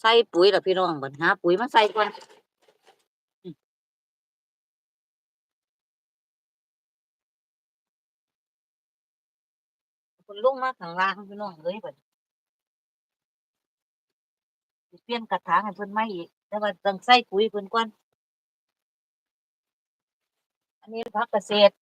ใส่ปุ๋ยล่ะพี่น้องบัดหาปุ๋ยมาใส่ก่อนคนลงมาข้างล่างพี่น้องเลยบัดสิเปลี่ยนกระถางให้เพิ่นใหม่อีกแต่ว่าต้องใส่ปุ๋ยเพิ่นก่อนอันนี้ผักเกษตร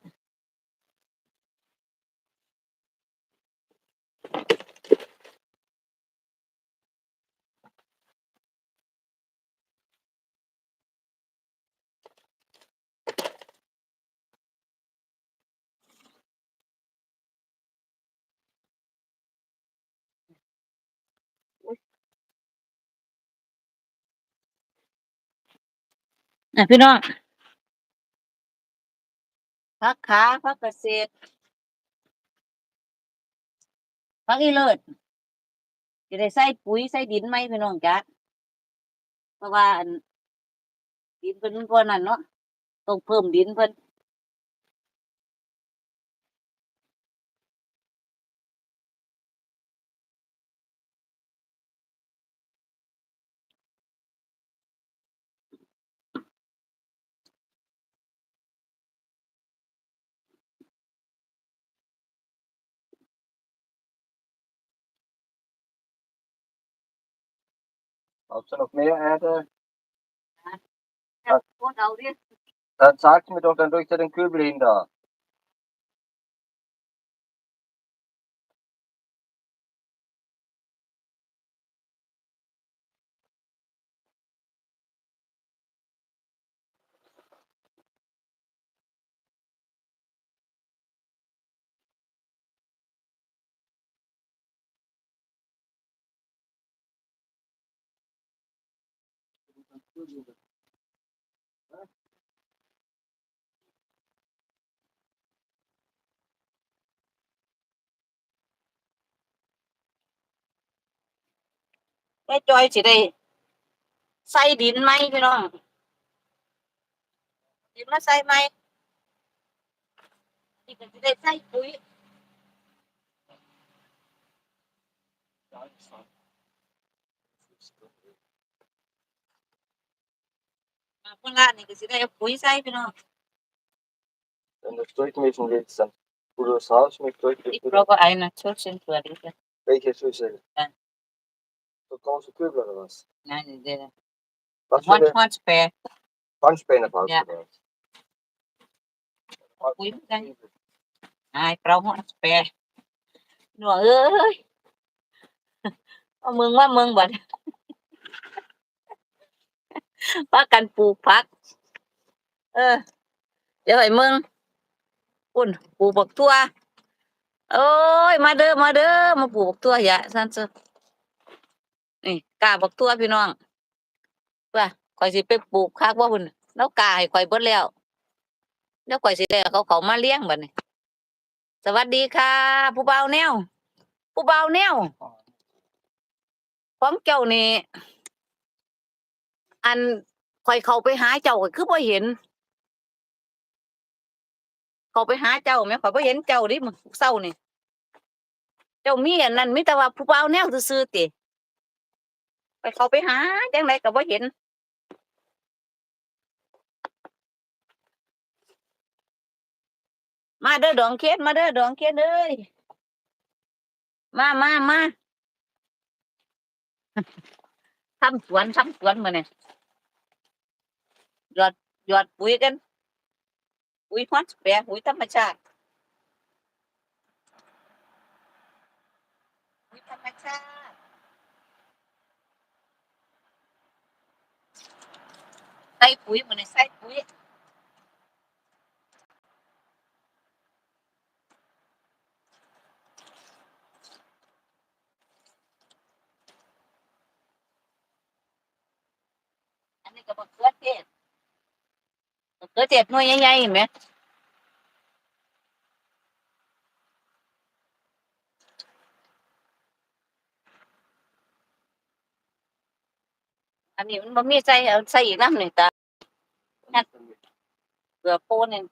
อะพี่น้องพักขาพักเกษตรพักอีเลิศจะได้ใส่ปุ๋ยใส่ดินไหมพี่น้องจ๊ะเพราะว่าดินเพิ่นมันนั่นเนาะต้องเพิ่มดินเพิ่น Als er nog meer eten, พวกเอาเรียก dann sagt mir doch, dann tue ich da den Kübel hin da. ได้จอยสิได้ใส่ดินไหมพี่น้องดินมาใส่ไหมนี่ก็สิได้ใส่ปุ๋ย มาพุ่นละนี่ก็สิได้เอาปุ๋ยใส่พี่น้อง Wenn du es durchmischen willst, dann tu du das raus mit durch. อีกเราก็ไอ้นะชดเชนตัวดีกัน Welche Schüssel? Ja. So große Kübel oder was? นั่นเดี๋ยว Was ฮอ für ต eine ฮอตสเปร Pfandspäne brauchst Ja. du da? ปุ๋ยเหมือนกันไอ้เราฮอตสเปรหนูเอ้ยเอามึงว่ามึงบัด ว่ากันปลูกผัก เออ เดี๋ยวไอ้มึงอุ่นปลูกบักตัวโอ้ย มาเด้อมาเด้อมาปลูกบักตัวอย่าสั้นเซะนี่กาบักตัวพี่น้องเพื่อข่อยสิไปปลูกคักว่าพุ่นแล้วกาให้ข่อยเบิดแล้วแล้วข่อยสิได้เขาเขามาเลี้ยงบัดนี้สวัสดีค่ะ ผู้เบาแนวผู้เบาแนวของเจ้านี่ อันข่อยเข้าไปหาเจ้าก็คือบ่เห็น เขาไปหาเจ้าแม่ข่อยบ่เห็นเจ้าดิมื้อเช้านี่เจ้ามีอันนั้นมีแต่ว่าผู้เบาวแนวซื่อๆติไปเขาไปหาจังไดก็บ่เห็นมาเด้อดองเขียนมาเด้อดองเขียนเอ้ยมามามาทำสวนทำสวนมาเนี่ย หยอดหยอดปุ๋ยกัน ปุ๋ยฮอตแปรปุ๋ยธรรมชาติปุ๋ยธรรมชาติใส่ปุ๋ยมันใส่ปุ๋ยอันนี้ก็มะเขือ เทศมะเขือเทศหน่วยใหญ่ๆเห็นไหมอันนี้มันบ่มีใส่เอาใส่อีกน้ำหนึ่งตาเกลือโปนเอง